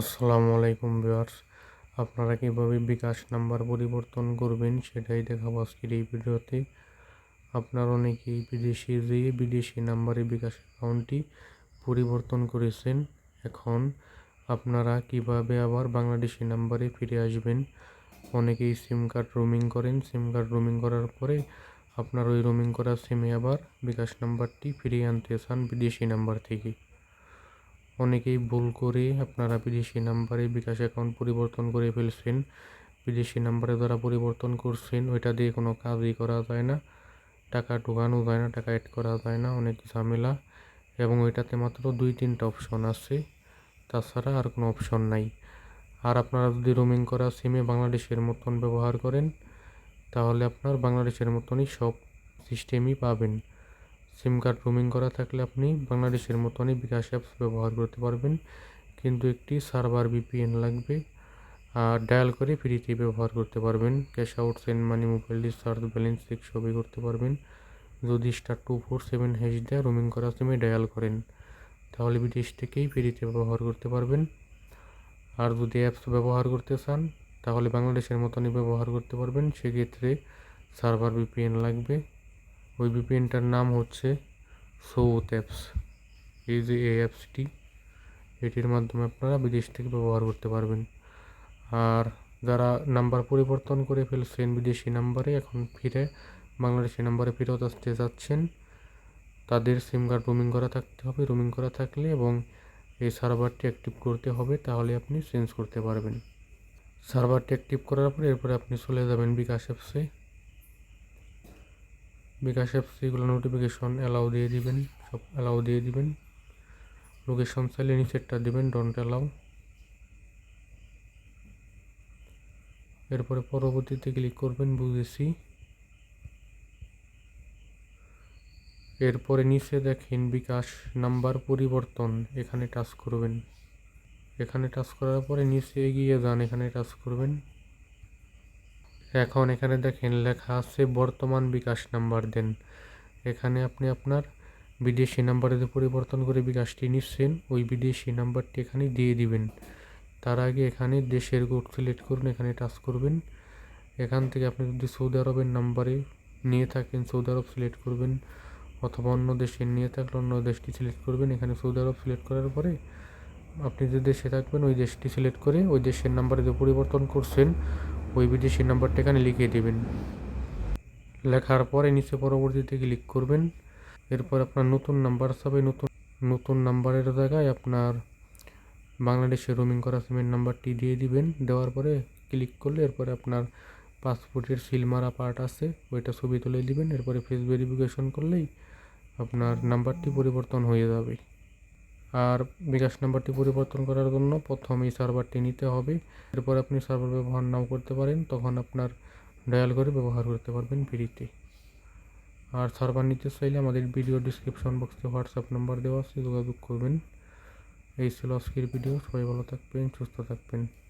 আসসালামু আলাইকুম ভিউয়ার্স। আপনারা কীভাবে বিকাশ নাম্বার পরিবর্তন করবেন সেটাই দেখাবো আজকের এই ভিডিওতে। আপনার অনেকেই বিদেশি যেয়ে বিদেশি নাম্বারে বিকাশ অ্যাকাউন্টটি পরিবর্তন করেছেন, এখন আপনারা কীভাবে আবার বাংলাদেশি নাম্বারে ফিরে আসবেন? অনেকেই সিম কার্ড রোমিং করেন, সিম কার্ড রোমিং করার পরে আপনার ওই রোমিং করা সিমে আবার বিকাশ নাম্বারটি ফিরিয়ে আনতে চান বিদেশি নাম্বার থেকে। অনেকেই ভুল করে আপনারা বিদেশি নাম্বারে বিকাশ অ্যাকাউন্ট পরিবর্তন করে ফেলছেন। বিদেশি নাম্বারে দ্বারা পরিবর্তন করছেন, ওইটা দিয়ে কোনো কাজই করা যায় না। টাকা ঢোকানো যায় না, টাকা অ্যাড করা যায় না, অনেক ঝামেলা। এবং ওইটাতে মাত্র দুই তিনটা অপশন আছে, তাছাড়া আর কোনো অপশন নাই। আর আপনারা যদি রোমিং করা সিমে বাংলাদেশের মতন ব্যবহার করেন, তাহলে আপনার বাংলাদেশের মতনই সব সিস্টেমই পাবেন। সিম কার্ড রোমিং করা থাকলে আপনি বাংলাদেশের মতনই বিকাশ অ্যাপস ব্যবহার করতে পারবেন। কিন্তু একটি সার্ভার ভিপিএন লাগবে, আর ডায়াল করে ফ্রিতে ব্যবহার করতে পারবেন। Cash out send money mobile recharge balance check সবই করতে পারবেন। যদি star two four seven hash দেয় রোমিং করা সিমে ডায়াল করেন, তাহলে বিদেশ থেকেই ফ্রিতে ব্যবহার করতে পারবেন। আর যদি অ্যাপস ব্যবহার করতে চান, তাহলে বাংলাদেশের মতনই ব্যবহার করতে পারবেন। সেক্ষেত্রে সার্ভার ভিপিএন লাগবে। ওই ভিপিএনটার নাম হচ্ছে সৌথ অ্যাপস। এই যে এই অ্যাপসটি, এটির মাধ্যমে আপনারা বিদেশ থেকে ব্যবহার করতে পারবেন। আর যারা নাম্বার পরিবর্তন করে ফেলছেন বিদেশি নাম্বারে, এখন ফিরে বাংলাদেশি নাম্বারে ফেরত আসতে যাচ্ছেন, তাদের সিম কার্ড রোমিং করা থাকতে হবে, রোমিং করা থাকলে এবং এই সার্ভারটি অ্যাক্টিভ করতে হবে, তাহলে আপনি চেঞ্জ করতে পারবেন। সার্ভারটি অ্যাক্টিভ করার পরে এরপরে আপনি চলে যাবেন বিকাশ অ্যাপসে। বিকাশ অ্যাপস এগুলো নোটিফিকেশন অ্যালাউ দিয়ে দিবেন, সব অ্যালাউ দিয়ে দিবেন। লোকেশন চাইলে নিচেরটা দিবেন ডন্ট অ্যালাউ এরপরে পরবর্তীতে ক্লিক করবেন, বুঝেছি। এরপরে নিচে দেখেন বিকাশ নাম্বার পরিবর্তন, এখানে টাচ করবেন। এখানে টাচ করার পরে নিচে এগিয়ে যান, এখানে টাচ করবেন। এখন এখানে দেখেন লেখা আছে বর্তমান বিকাশ নাম্বার দেন। এখানে আপনি আপনার বিদেশি নাম্বারে পরিবর্তন করে বিকাশটি নিচ্ছেন, ওই বিদেশি নাম্বারটি এখানে দিয়ে দিবেন। তার আগে এখানে দেশের কোড সিলেক্ট করুন, এখানে টাচ করবেন। এখান থেকে আপনি যদি সৌদি আরবের নাম্বারে নিয়ে থাকেন, সৌদি আরব সিলেক্ট করবেন, অথবা অন্য দেশের নিয়ে থাকলে অন্য দেশটি সিলেক্ট করবেন। এখানে সৌদি আরব সিলেক্ট করার পরে আপনি যে দেশে থাকবেন, ওই দেশটি সিলেক্ট করে ওই দেশের নাম্বারে যে পরিবর্তন করছেন ওই বিদেশি নাম্বারটা এখানে লিখে দেবেন। লেখার পরে নিচে পরবর্তীতে ক্লিক করবেন। এরপর আপনার নতুন নাম্বার হিসাবে নতুন নতুন নাম্বারের জায়গায় আপনার বাংলাদেশের রোমিং করা সিমের নাম্বারটি দিয়ে দিবেন। দেওয়ার পরে ক্লিক করলে এরপরে আপনার পাসপোর্টের সিল মারা পার্ট আছে, ওইটা ছবি তুলে দিবেন। এরপরে ফেস ভেরিফিকেশন করলেই আপনার নাম্বারটি পরিবর্তন হয়ে যাবে। আর বিকাশ নাম্বারটি পরিবর্তন করার জন্য প্রথমেই সার্ভারটি নিতে হবে। এরপর আপনি সার্ভার ব্যবহার নাও করতে পারেন, তখন আপনার ডায়াল করে ব্যবহার করতে পারবেন ফ্রিতে। আর সার্ভার নিতে চাইলে আমাদের ভিডিও ডিসক্রিপশন বক্সে হোয়াটসঅ্যাপ নাম্বার দেওয়া আছে, যোগাযোগ করবেন। এই ছিল আজকের ভিডিও, সবাই ভালো থাকবেন, সুস্থ থাকবেন।